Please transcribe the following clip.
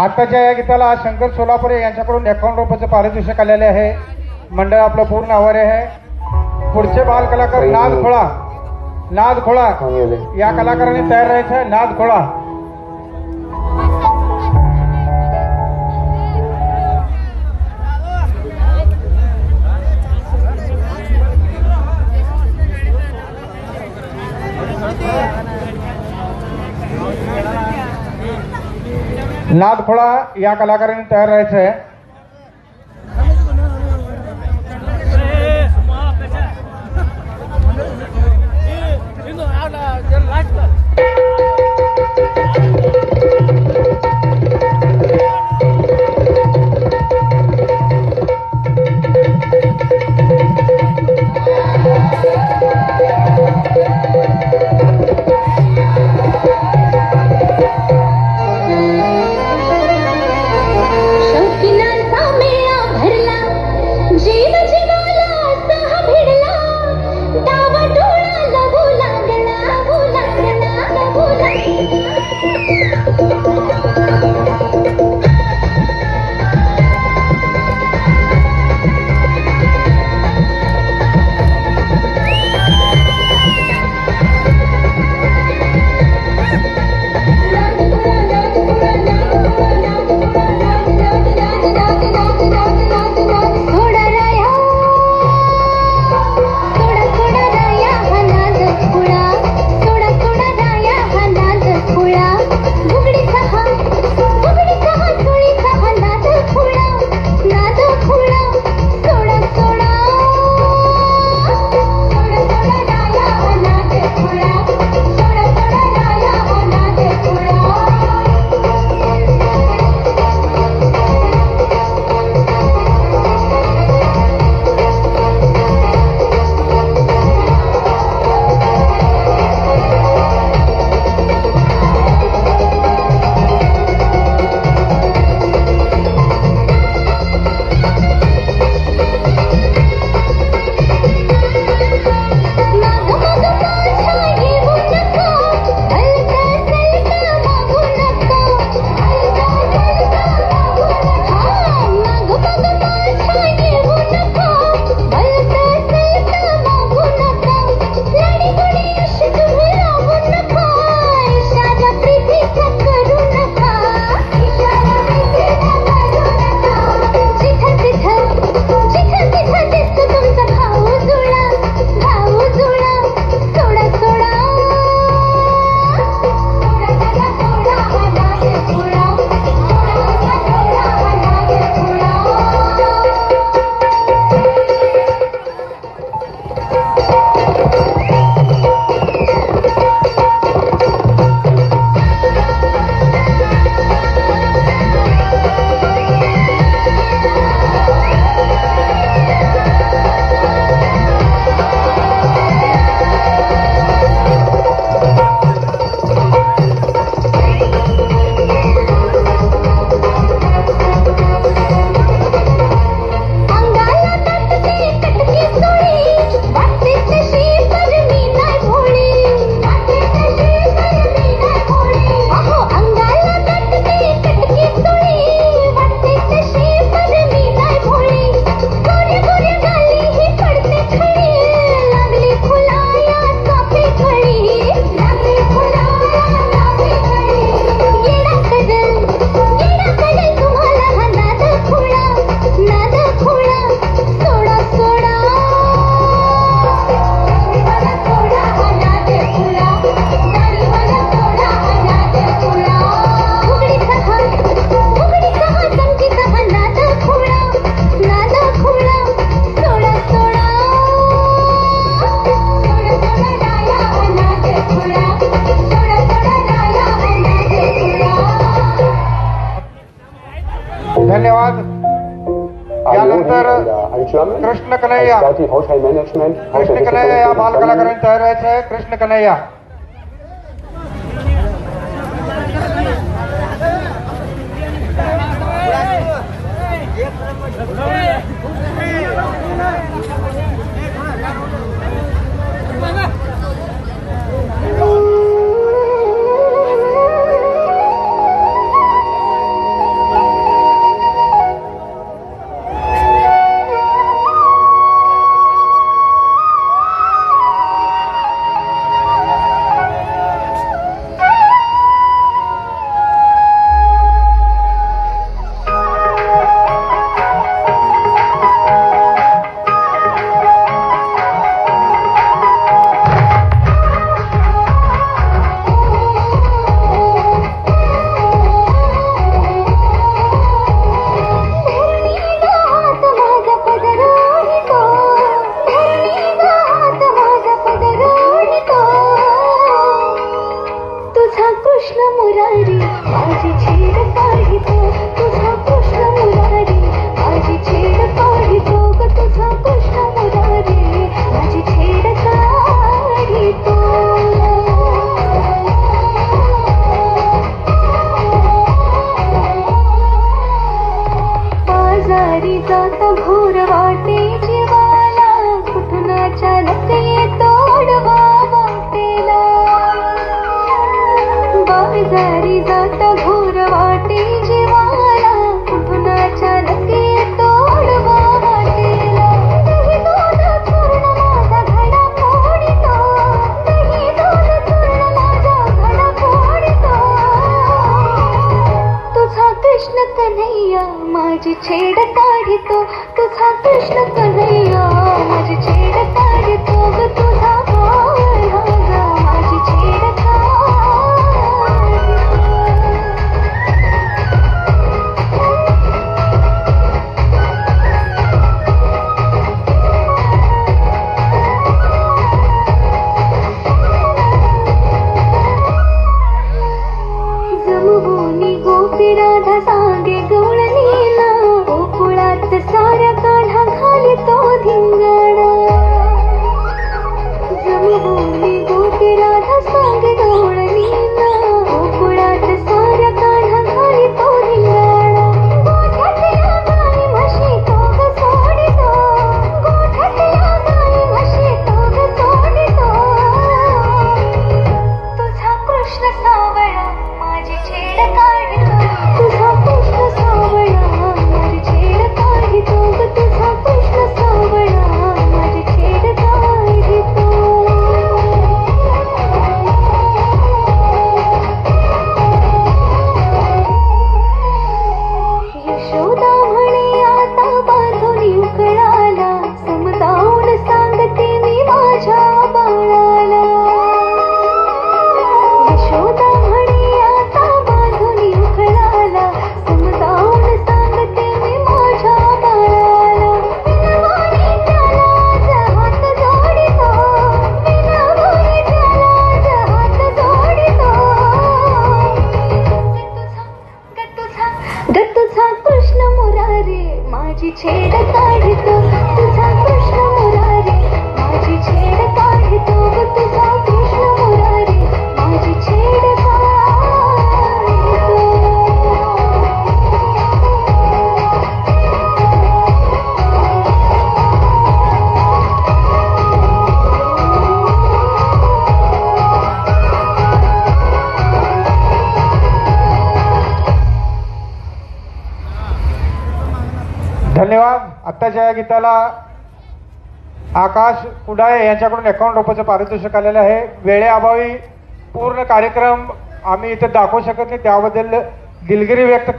आत्ताच्या या गीताला शंकर सोलापुरे यांच्याकडून एकावन्न रुपयाचं पारितोषिक आलेले आहे. मंडळ आपलं पूर्ण आवारे आहे. पुढचे बाल कलाकार नाद खोळा. नाद खोळा. या कलाकारांनी तयार राहायचं आहे. नाद खोळा. नादफोळा या कलाकाराने तयार व्हायचं आहे. यार बहुत कृष्ण कलेह या बालक अलग कृष्ण कन्हैया। था कृष्ण सकना धन्यवाद. आत्ताच्या या गीताला आकाश कुडाळे यांच्याकडून अकाउंट रुपयाचं पारितोषिक आलेलं आहे. वेळेअभावी पूर्ण कार्यक्रम आम्ही इथे दाखवू शकत नाही. त्याबद्दल दिलगिरी व्यक्त